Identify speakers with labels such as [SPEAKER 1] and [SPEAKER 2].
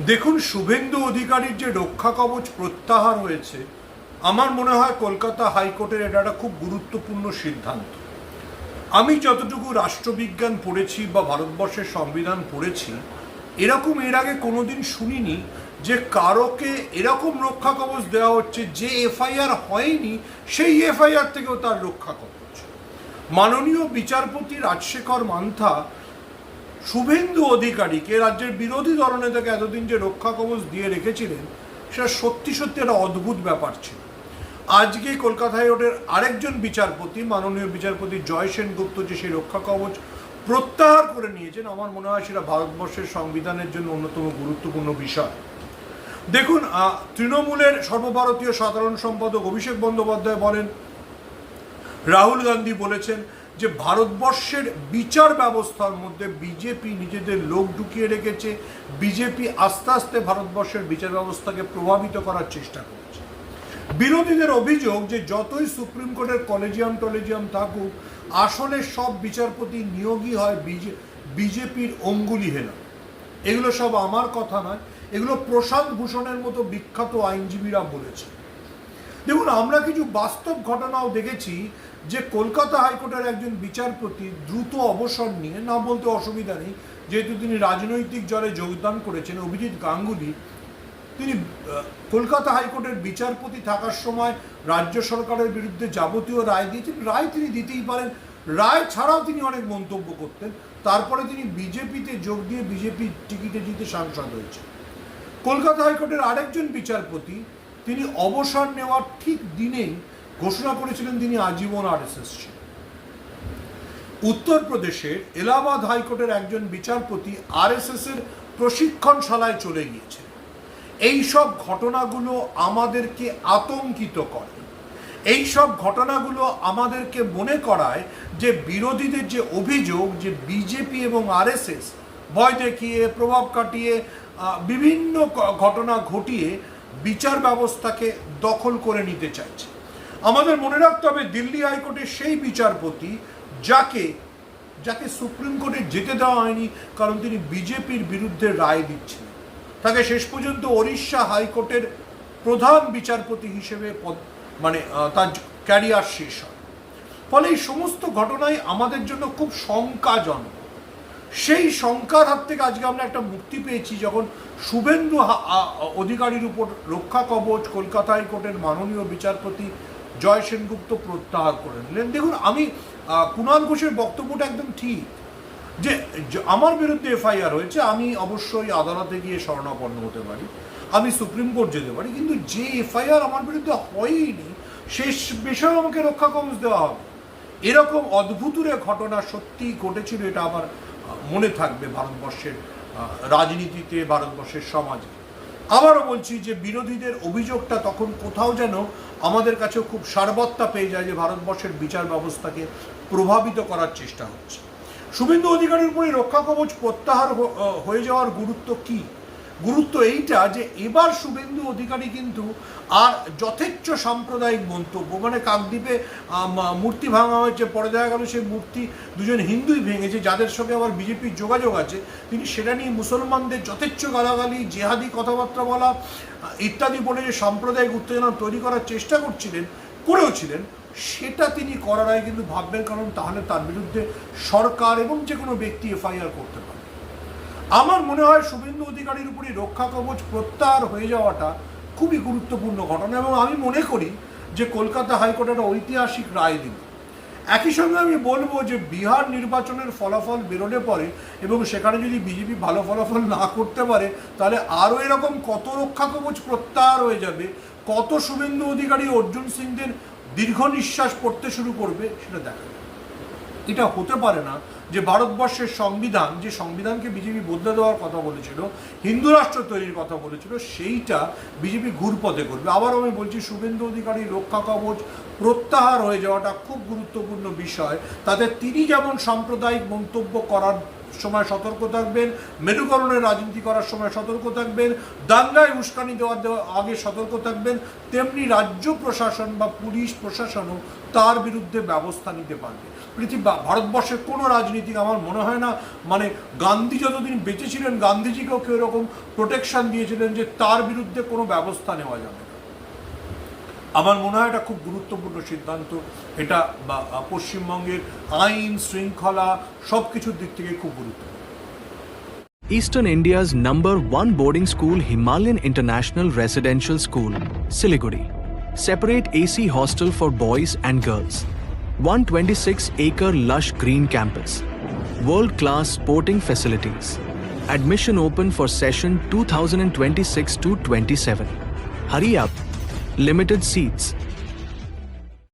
[SPEAKER 1] দেখুন, শুভেন্দু অধিকারীর যে রক্ষা কবচ প্রত্যাহার হয়েছে, আমার মনে হয় কলকাতা হাইকোর্টের এটা একটা খুব গুরুত্বপূর্ণ সিদ্ধান্ত। আমি যতটুকু রাষ্ট্রবিজ্ঞান পড়েছি বা ভারতবর্ষের সংবিধান পড়েছি, এরকম এর আগে কোনোদিন শুনিনি যে কারোকে এরকম রক্ষা কবচ দেওয়া হচ্ছে যে এফআইআর হয়নি, সেই এফআইআর থেকেও তার রক্ষা কবচ। মাননীয় বিচারপতি রাজশেখর মান্থা শুভেন্দু অধিকারীকে রাজ্যের বিরোধী দলনেতাকে এতদিন যে রক্ষা কবচ দিয়ে রেখেছিলেন, সেটা সত্যি সত্যি একটা অদ্ভুত ব্যাপার ছিল। আজকে কলকাতা হাইকোর্টের আরেকজন বিচারপতি, মাননীয় বিচারপতি জয় সেনগুপ্ত যে সেই রক্ষা কবচ প্রত্যাহার করে নিয়েছেন, আমার মনে হয় সেটা ভারতবর্ষের সংবিধানের জন্য অন্যতম গুরুত্বপূর্ণ বিষয়। দেখুন তৃণমূলের সর্বভারতীয় সাধারণ সম্পাদক অভিষেক বন্দ্যোপাধ্যায় বলেন, রাহুল গান্ধী বলেছেন যে ভারতবর্ষের বিচার ব্যবস্থার মধ্যে বিজেপি নিজেদের লোক ঢুকিয়ে রেখেছে বিজেপি আস্তে আস্তে ভারতবর্ষের বিচার ব্যবস্থাকে প্রভাবিত করার চেষ্টা করছে। বিরোধীদের অভিযোগ যে যতই সুপ্রিম কোর্টের কলেজিয়াম টলেজিয়াম থাকুক, আসলে সব বিচারপতি নিয়োগই হয় বিজেপির অঙ্গুলি হেলা এগুলো সব আমার কথা নয়, এগুলো প্রশান্ত ভূষণের মতো বিখ্যাত আইনজীবীরা বলেছে। দেখুন, আমরা কিছু বাস্তব ঘটনাও দেখেছি যে কলকাতা হাইকোর্টের একজন বিচারপতি দ্রুত অবসর নিয়ে, না বলতে অসুবিধা নেই, যেহেতু তিনি রাজনৈতিক জলে যোগদান করেছেন, অভিজিৎ গাঙ্গুলি, তিনি কলকাতা হাইকোর্টের বিচারপতি থাকার সময় রাজ্য সরকারের বিরুদ্ধে যাবতীয় রায় দিয়েছেন রায় তিনি দিতেই পারেন। রায় ছাড়াও তিনি অনেক মন্তব্য করতেন। তারপরে তিনি বিজেপিতে যোগ দিয়ে বিজেপি টিকিটে জিতে সাংসদ হয়েছেন। কলকাতা হাইকোর্টের আরেকজন বিচারপতি, তিনি অবসর নেওয়ার ঠিক দিনেই ঘোষণা করেছিলেন তিনি আজীবন আরএসএস ছিলেন। উত্তরপ্রদেশের এলাহাবাদ হাইকোর্টের একজন বিচারপতি আরএসএস এর প্রশিক্ষণশালায় চলে গিয়েছেন এই সব ঘটনাগুলো আমাদেরকে আতঙ্কিত করে। এই সব ঘটনাগুলো আমাদেরকে মনে করায় যে বিরোধীদের যে অভিযোগ যে বিজেপি এবং আরএসএস ভয় দেখিয়ে, প্রভাব কাটিয়ে বিভিন্ন ঘটনা ঘটিয়ে বিচার ব্যবস্থাকে দখল করে নিতে চাইছে। আমাদের মনে রাখতে হবে দিল্লি হাইকোর্টের সেই বিচারপতি যাকে যাকে সুপ্রিম কোর্টে যেতে দেওয়া হয়নি, কারণ তিনি বিজেপির বিরুদ্ধে রায় দিচ্ছিলেন তাকে শেষ পর্যন্ত ওড়িশা হাইকোর্টের প্রধান বিচারপতি হিসেবে মানে তার ক্যারিয়ার শেষ হয়। ফলে এই সমস্ত ঘটনাই আমাদের জন্য খুব শঙ্কাজনক। সেই শঙ্কার হাত থেকে আজকে আমরা একটা মুক্তি পেয়েছি যখন শুভেন্দু অধিকারীর উপর রক্ষা কবচ কলকাতা হাইকোর্টের মাননীয় বিচারপতি জয় সেনগুপ্ত প্রত্যাহার করে নিলেন। দেখুন, আমি কুণাল ঘোষের বক্তব্যটা একদম ঠিক। যে আমার বিরুদ্ধে এফআইআর হয়েছে, আমি অবশ্যই আদালতে গিয়ে শরণাপন্ন হতে পারি, আমি সুপ্রিম কোর্ট যেতে পারি, কিন্তু যে এফআইআর আমার বিরুদ্ধে হয়নি, শেষ বিষয়ে আমাকে রক্ষা কবচ দেওয়া হবে। এরকম অদ্ভুতুরে ঘটনা সত্যি ঘটেছিল, এটা আমার মনে থাকবে ভারতবর্ষের রাজনীতিতে, ভারতবর্ষের সমাজে। আবারও বলছি যে বিরোধীদের অভিযোগটা তখন কোথাও যেন আমাদের কাছে খুব সারবত্তা পেয়ে যায় যে ভারতবর্ষের বিচার ব্যবস্থাকে প্রভাবিত করার চেষ্টা হচ্ছে। শুভেন্দু অধিকারীর উপরে রক্ষা কবচ প্রত্যাহার হয়ে যাওয়ার গুরুত্ব কি? গুরুত্ব এইটা যে এবার শুভেন্দু অধিকারী কিন্তু আর যথেচ্ছ সাম্প্রদায়িক মন্তব্য মানে কাকদ্বীপে মূর্তি ভাঙা হয়েছে, পরে দেখা গেল সেই মূর্তি দুজন হিন্দুই ভেঙেছে, যাদের সঙ্গে আবার বিজেপির যোগাযোগ আছে, তিনি সেটা নিয়ে মুসলমানদের যথেচ্ছ গালাগালি, জেহাদি কথাবার্তা বলা, ইত্যাদি বলে যে সাম্প্রদায়িক উত্তেজনা তৈরি করার চেষ্টা করছিলেন, করেও ছিলেন, সেটা তিনি করার আগে কিন্তু ভাববেন, কারণ তাহলে তার বিরুদ্ধে সরকার এবং যে কোনো ব্যক্তি এফআইআর করতে পারে। আমার মনে হয় শুভেন্দু অধিকারীর উপরই রক্ষা কবচ প্রত্যাহার হয়ে যাওয়াটা খুবই গুরুত্বপূর্ণ ঘটনা এবং আমি মনে করি যে কলকাতা হাইকোর্ট একটা ঐতিহাসিক রায় দিল। একই সঙ্গে আমি বলব যে বিহার নির্বাচনের ফলাফল বেরোলে পরে এবং সেখানে যদি বিজেপি ভালো ফলাফল না করতে পারে, তাহলে আরও এরকম কত রক্ষা কবচ প্রত্যাহার হয়ে যাবে, কত শুভেন্দু অধিকারী অর্জুন সিংদের দীর্ঘ নিঃশ্বাস পড়তে শুরু করবে, সেটা দেখা যাবে এটা হতে পারে না যে ভারতবর্ষের সংবিধান, যে সংবিধানকে বিজেপি বদলে দেওয়ার কথা বলেছিল, হিন্দু রাষ্ট্র তৈরির কথা বলেছিল, সেইটা বিজেপি ঘুরপথে করবে। আবার আমি বলছি, শুভেন্দু অধিকারী রক্ষা কবচ প্রত্যাহার হয়ে যাওয়াটা খুব গুরুত্বপূর্ণ বিষয়। তাতে তিনি যেমন সাম্প্রদায়িক মন্তব্য করার সময় সতর্ক থাকবেন, মেরুকরণের রাজনীতি করার সময় সতর্ক থাকবেন, দাঙ্গায় উস্কানি দেওয়ার দেওয়ার আগে সতর্ক থাকবেন, তেমনি রাজ্য প্রশাসন বা পুলিশ প্রশাসনও তার বিরুদ্ধে ব্যবস্থা নিতে পারবে। পৃথিবী ভারতবর্ষের কোনো রাজনীতিক আমার মনে হয় না মানে গান্ধী যতদিন বেঁচে ছিলেন, গান্ধীজিকেও কেউ এরকম প্রোটেকশন দিয়েছিলেন যে তার বিরুদ্ধে কোনো ব্যবস্থা নেওয়া যাবে না। আমার মনে হয় এটা খুব গুরুত্বপূর্ণ সিদ্ধান্ত এটা পশ্চিমবঙ্গের আইন শৃঙ্খলা সব কিছুর দিক থেকে খুব গুরুত্বপূর্ণ
[SPEAKER 2] Eastern India's number one boarding school, Himalayan International Residential School, Siliguri. Separate AC hostel for boys and girls. 126 acre lush green campus. World class sporting facilities. Admission open for session 2026 to 27. Hurry up. Limited seats.